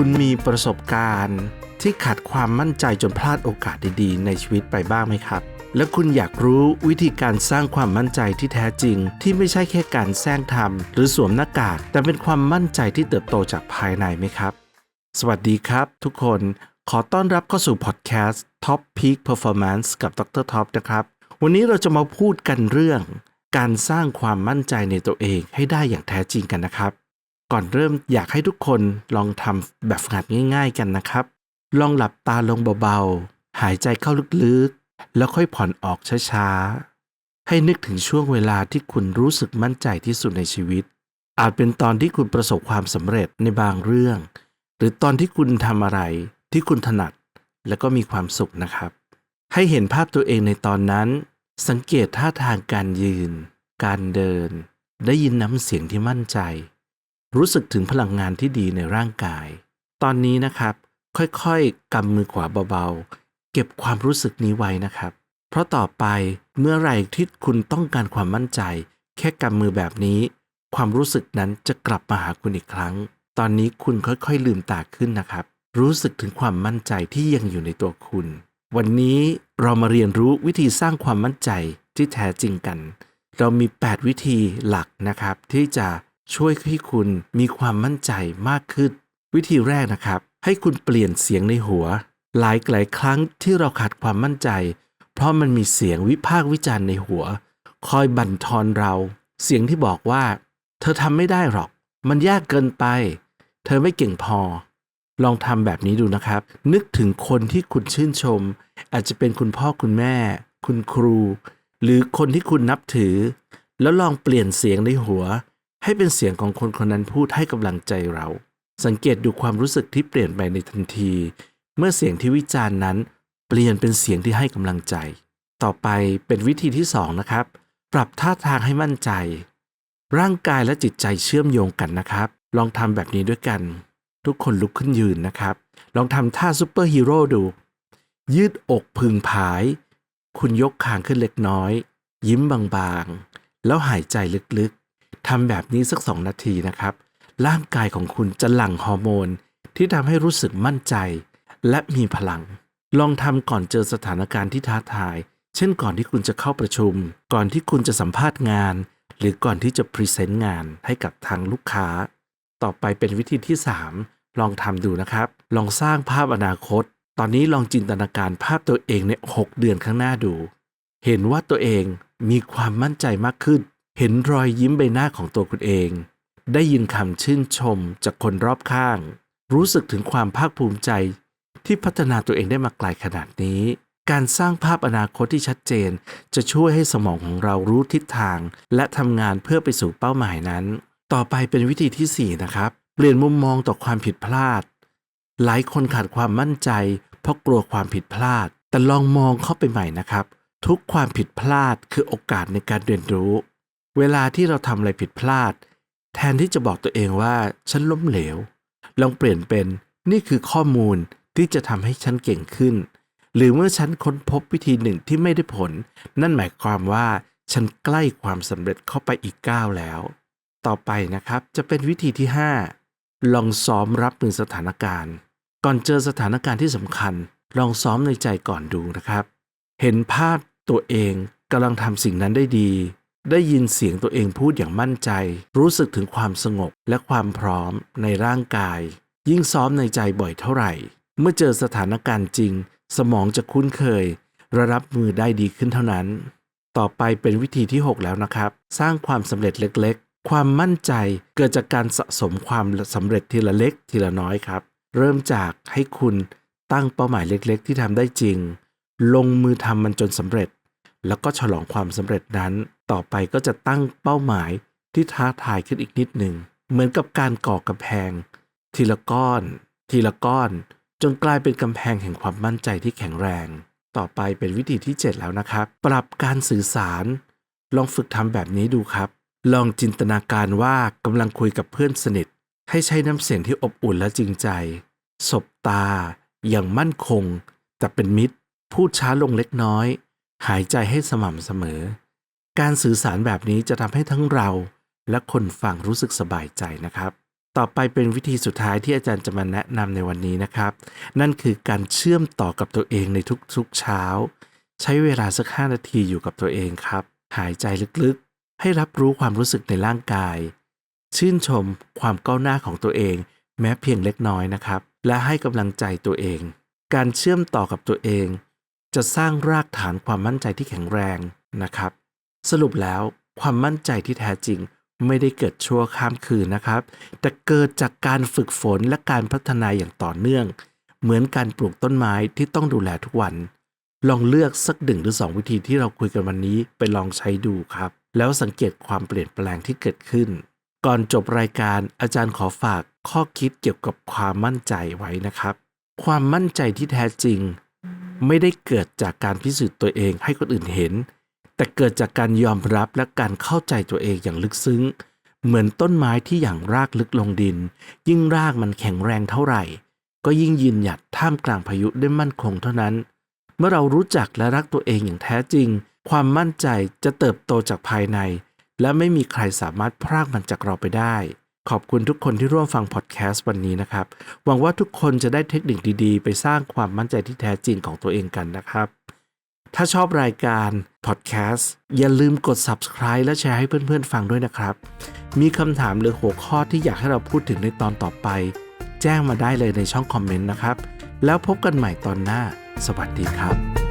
คุณมีประสบการณ์ ที่ขาดความมั่นใจจนพลาดโอกาสดีๆ ในชีวิตไปบ้างไหมครับ และคุณอยากรู้วิธีการสร้างความมั่นใจที่แท้จริง ที่ไม่ใช่แค่การแซงทำหรือสวมหน้ากาก แต่เป็นความมั่นใจที่เติบโตจากภายในไหมครับ สวัสดีครับ ทุกคนขอต้อนรับเข้าสู่พอดแคสต์ Top Peak Performance กับดรท็อปนะครับ วันนี้เราจะมาพูดกันเรื่อง การสร้างความมั่นใจในตัวเองให้ได้อย่างแท้จริงกันนะครับ ก่อนเริ่มอยากให้ทุกคนลองทำแบบฝึกหัดง่าย ๆ กันนะครับ ลองหลับตาลงเบาๆ หายใจเข้าลึกๆ แล้วค่อยผ่อนออกช้าๆ ให้นึกถึงช่วงเวลาที่คุณรู้สึกมั่นใจที่สุดในชีวิต อาจเป็นตอนที่คุณประสบความสำเร็จในบางเรื่อง หรือตอนที่คุณทำอะไรที่คุณถนัด แล้วก็มีความสุขนะครับ ให้เห็นภาพตัวเองในตอนนั้น สังเกตท่าทางการยืน การเดิน ได้ยินน้ำเสียงที่มั่นใจ รู้สึกถึงพลังงานที่ดีในร่างกาย ตอนนี้นะครับ ค่อยๆกำมือขวาเบาๆ เก็บความรู้สึกนี้ไว้นะครับ เพราะต่อไปเมื่อไหร่ที่คุณต้องการความมั่นใจ แค่กำมือแบบนี้ ความรู้สึกนั้นจะกลับมาหาคุณอีกครั้ง ตอนนี้คุณค่อยๆลืมตาขึ้นนะครับ รู้สึกถึงความมั่นใจที่ยังอยู่ในตัวคุณ วันนี้เรามาเรียนรู้วิธีสร้างความมั่นใจที่แท้จริงกัน เรามี 8 วิธีหลักนะครับ ที่จะ ช่วยให้คุณมีความมั่นใจมากขึ้น วิธีแรกนะครับ ให้คุณเปลี่ยนเสียงในหัว หลายหลายครั้งที่เราขาดความมั่นใจ เพราะมันมีเสียงวิพากษ์วิจารณ์ในหัว คอยบั่นทอนเรา เสียงที่บอกว่า เธอทำไม่ได้หรอก มันยากเกินไป เธอไม่เก่งพอ ลองทำแบบนี้ดูนะครับ นึกถึงคนที่คุณชื่นชม อาจจะเป็นคุณพ่อคุณแม่ คุณครู หรือคนที่คุณนับถือ แล้วลองเปลี่ยนเสียงในหัว ให้เป็นเสียงของคนคนนั้นพูดให้กำลังใจเรา สังเกตดูความรู้สึกที่เปลี่ยนไปในทันที เมื่อเสียงที่วิจารณ์นั้น เปลี่ยนเป็นเสียงที่ให้กำลังใจ ต่อไปเป็นวิธีที่สองนะครับ ปรับท่าทางให้มั่นใจ ร่างกายและจิตใจเชื่อมโยงกันนะครับ ลองทำแบบนี้ด้วยกัน ทุกคนลุกขึ้นยืนนะครับ ลองทำท่าซูเปอร์ฮีโร่ดู ยืดอกพึงผาย คุณยกคางขึ้นเล็กน้อย ยิ้มบางๆ แล้วหายใจลึกๆ ทำแบบนี้สักสองนาทีนะครับ ร่างกายของคุณจะหลั่งฮอร์โมน ที่ทำให้รู้สึกมั่นใจ และมีพลัง ลองทำก่อนเจอสถานการณ์ที่ท้าทาย เช่นก่อนที่คุณจะเข้าประชุม ก่อนที่คุณจะสัมภาษณ์งาน หรือก่อนที่จะพรีเซนต์งานให้กับทางลูกค้า ต่อไปเป็นวิธีที่ 3 ลองทำดูนะครับ ลองสร้างภาพอนาคต ตอนนี้ลองจินตนาการภาพตัวเองใน 6 เดือนข้างหน้าดู เห็นว่าตัวเองมีความมั่นใจมากขึ้น เห็นรอยยิ้มใบหน้าของตัวคุณเอง ได้ยินคำชื่นชมจากคนรอบข้าง รู้สึกถึงความภาคภูมิใจ ที่พัฒนาตัวเองได้มาไกลขนาดนี้ การสร้างภาพอนาคตที่ชัดเจน จะช่วยให้สมองของเรารู้ทิศทาง และทำงานเพื่อไปสู่เป้าหมายนั้น ต่อไปเป็นวิธีที่ 4 นะครับ เปลี่ยนมุมมองต่อความผิดพลาด หลายคนขาดความมั่นใจ เพราะกลัวความผิดพลาด แต่ลองมองเข้าไปใหม่นะครับ ทุกความผิดพลาดคือโอกาสในการเรียนรู้ เวลาที่เราทำอะไรผิดพลาด แทนที่จะบอกตัวเองว่าฉันล้มเหลว ลองเปลี่ยนเป็นนี่คือข้อมูลที่จะทำให้ฉันเก่งขึ้น หรือเมื่อฉันค้นพบวิธีหนึ่งที่ไม่ได้ผล นั่นหมายความว่าฉันใกล้ความสำเร็จเข้าไปอีกก้าวแล้ว ต่อไปนะครับจะเป็นวิธีที่ 5 ลองซ้อมรับมือสถานการณ์ ก่อนเจอสถานการณ์ที่สำคัญ ลองซ้อมในใจก่อนดูนะครับ เห็นภาพตัวเองกำลังทำสิ่งนั้นได้ดี ได้ยินเสียงตัวเองพูดอย่างมั่นใจ รู้สึกถึงความสงบและความพร้อมในร่างกาย ยิ่งซ้อมในใจบ่อยเท่าไหร่ เมื่อเจอสถานการณ์จริง สมองจะคุ้นเคย ระรับมือได้ดีขึ้นเท่านั้น ต่อไปเป็นวิธีที่ 6 แล้วนะครับ สร้างความสำเร็จเล็กๆ ความมั่นใจเกิดจากการสะสมความสำเร็จทีละเล็กทีละน้อยครับ เริ่มจากให้คุณตั้งเป้าหมายเล็กๆ ที่ทำได้จริง ลงมือทำมันจนสำเร็จ แล้วก็ฉลองความสำเร็จนั้น ต่อไปก็จะตั้งเป้าหมายที่ท้าทายขึ้นอีกนิดหนึ่ง เหมือนกับการก่อกำแพง ทีละก้อน ทีละก้อน จนกลายเป็นกำแพงแห่งความมั่นใจที่แข็งแรง ต่อไปเป็นวิธีที่ 7 แล้วนะครับ ปรับการสื่อสาร ลองฝึกทำแบบนี้ดูครับ ลองจินตนาการว่ากำลังคุยกับเพื่อนสนิท ให้ใช้น้ำเสียงที่อบอุ่นและจริงใจ สบตา อย่างมั่นคง แต่เป็นมิตร พูดช้าลงเล็กน้อย หายใจให้สม่ำเสมอ การสื่อสารแบบนี้จะทำให้ทั้งเรา และคนฟังรู้สึกสบายใจนะครับ ต่อไปเป็นวิธีสุดท้ายที่อาจารย์จะมาแนะนำในวันนี้นะครับ นั่นคือการเชื่อมต่อกับตัวเองในทุกๆเช้า ใช้เวลาสัก 5 นาทีอยู่กับตัวเองครับ หายใจลึกๆ ให้รับรู้ความรู้สึกในร่างกาย ชื่นชมความก้าวหน้าของตัวเอง แม้เพียงเล็กน้อยนะครับ และให้กำลังใจตัวเอง การเชื่อมต่อกับตัวเอง จะสร้างรากฐานความมั่นใจที่แข็งแรงนะครับ สรุปแล้วความมั่นใจที่แท้จริงไม่ได้เกิดชั่วข้ามคืนนะครับ แต่เกิดจากการฝึกฝนและการพัฒนาอย่างต่อเนื่อง เหมือนการปลูกต้นไม้ที่ต้องดูแลทุกวัน ลองเลือกสักหนึ่งหรือสองวิธีที่เราคุยกันวันนี้ไปลองใช้ดูครับ แล้วสังเกตความเปลี่ยนแปลงที่เกิดขึ้น ก่อนจบรายการอาจารย์ขอฝากข้อคิดเกี่ยวกับความมั่นใจไว้นะครับ ความมั่นใจที่แท้จริง ไม่ได้เกิดจากการพิสูจน์ตัวเองให้คนอื่นเห็น แต่เกิดจากการยอมรับและการเข้าใจตัวเองอย่างลึกซึ้ง เหมือนต้นไม้ที่อย่างรากลึกลงดิน ยิ่งรากมันแข็งแรงเท่าไหร่ ก็ยิ่งยืนหยัดท่ามกลางพายุได้มั่นคงเท่านั้น เมื่อเรารู้จักและรักตัวเองอย่างแท้จริง ความมั่นใจจะเติบโตจากภายใน และไม่มีใครสามารถพรากมันจากเราไปได้ ขอบคุณทุกคนที่ร่วมฟังพอดแคสต์วันนี้นะครับ หวังว่าทุกคนจะได้เทคนิคดีๆ ไปสร้างความมั่นใจที่แท้จริงของตัวเองกันนะครับ ถ้าชอบรายการพอดแคสต์อย่าลืมกด subscribe และแชร์ให้เพื่อนๆ ฟังด้วยนะครับ มีคำถามหรือหัวข้อที่อยากให้เราพูดถึงในตอนต่อไป แจ้งมาได้เลยในช่องคอมเมนต์นะครับ แล้วพบกันใหม่ตอนหน้า สวัสดีครับ